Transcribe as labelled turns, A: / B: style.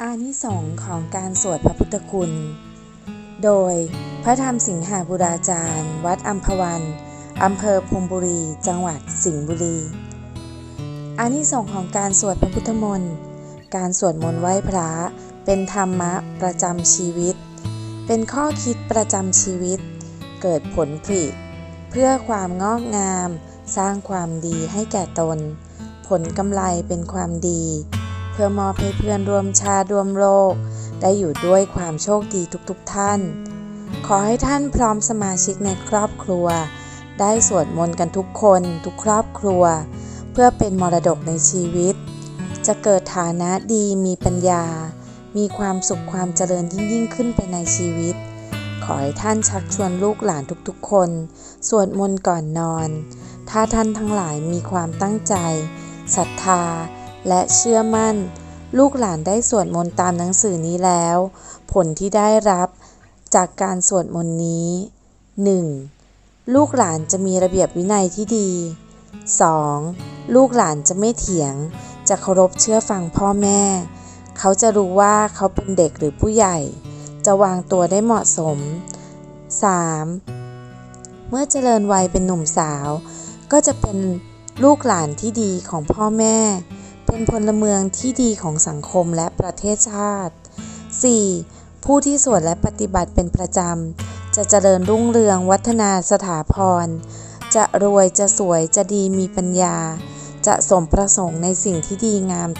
A: อานิสงส์ของการสวดพระพุทธคุณ โดยพระธรรมสิงหาบุราจารย์ วัดอัมพวันอำเภอพมบุรี จังหวัดสิงห์บุรี อานิสงส์ของการสวดพระพุทธมนต์การสวดมนต์ไหว้พระ เป็นธรรมะประจำชีวิต เป็นข้อคิดประจำชีวิต เกิดผลผลิเพื่อความงอกงาม สร้างความดีให้แก่ตน ผลกำไรเป็นความดี เพื่อมอบให้เพื่อนร่วมชาติร่วมโลก ได้อยู่ด้วยความโชคดีทุกๆทท่าน ขอให้ท่านพร้อมสมาชิกในครอบครัว ได้สวดมนต์กันทุกคนทุกครอบครัว เพื่อเป็นมรดกในชีวิต จะเกิดฐานะดีมีปัญญา มีความสุขความเจริญยิ่งยิ่งขึ้นไปในชีวิต ขอให้ท่านชักชวนลูกหลานทุกๆ คน สวดมนต์ก่อนนอน ถ้าท่านทั้งหลายมีความตั้งใจศรัทธา และเชื่อมั่น ลูกหลานได้สวดมนต์ตามหนังสือนี้แล้ว ผลที่ได้รับจากการสวดมนต์นี้ 1. ลูกหลานจะมีระเบียบวินัยที่ดี 2. ลูกหลานจะไม่เถียง จะเคารพเชื่อฟังพ่อแม่ เขาจะรู้ว่าเขาเป็นเด็กหรือผู้ใหญ่ จะวางตัวได้เหมาะสม 3. เมื่อเจริญวัยเป็นหนุ่มสาว ก็จะเป็นลูกหลานที่ดีของพ่อแม่ เป็นพลเมืองที่ดีของสังคมและประเทศชาติ 4. ผู้ที่สวดและปฏิบัติเป็นประจำ จะเจริญรุ่งเรืองวัฒนาสถาพร จะรวยจะสวยจะดีมีปัญญา จะสมประสงค์ในสิ่งที่ดีงาม